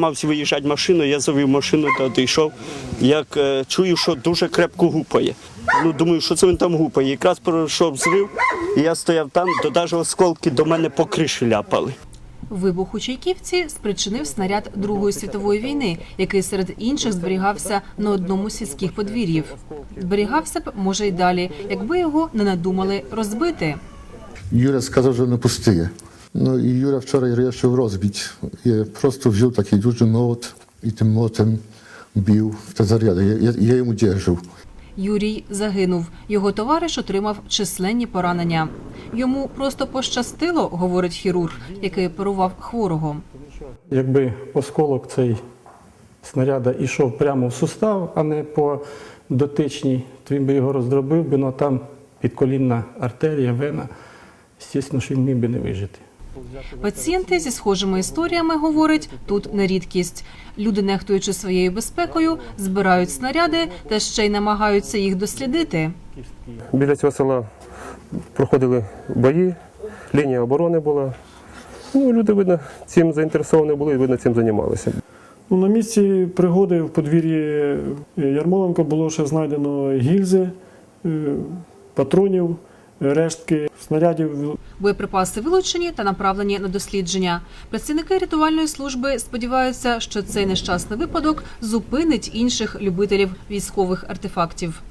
Мав виїжджати машину, я завів машину та дійшов. Як е, чую, що дуже крепко гупає. Ну, думаю, що це він там гупає. Якраз пройшов зрив, і я стояв там, то навіть осколки до мене по криші ляпали. Вибух у Чайківці спричинив снаряд Другої світової війни, який серед інших зберігався на одному з сільських подвір'їв. Зберігався б може й далі, якби його не надумали розбити. Юра сказав, що не пустиє. Ну і Юра вчора вирішив розбити. Я просто взяв такий дуже молот і тим молотом бив в те заряди. Я, я, я йому держав. Юрій загинув. Його товариш отримав численні поранення. Йому просто пощастило, говорить хірург, який оперував хворого. Якби осколок цей снаряда йшов прямо в сустав, а не по дотичній, то він би його роздробив, би, ну, а там підколінна артерія, вена. Звісно, що він міг би не вижити. Пацієнти зі схожими історіями говорять, тут не рідкість. Люди, нехтуючи своєю безпекою, збирають снаряди та ще й намагаються їх дослідити. Біля цього села проходили бої, лінія оборони була. Ну, люди, видно, цим заінтересовані були і видно, цим займалися. Ну, на місці пригоди в подвір'ї Ярмоленко було ще знайдено гільзи, е, патронів, рештки снарядів Боєприпаси вилучені та направлені на дослідження. Працівники рятувальної служби сподіваються, що цей нещасний випадок зупинить інших любителів військових артефактів.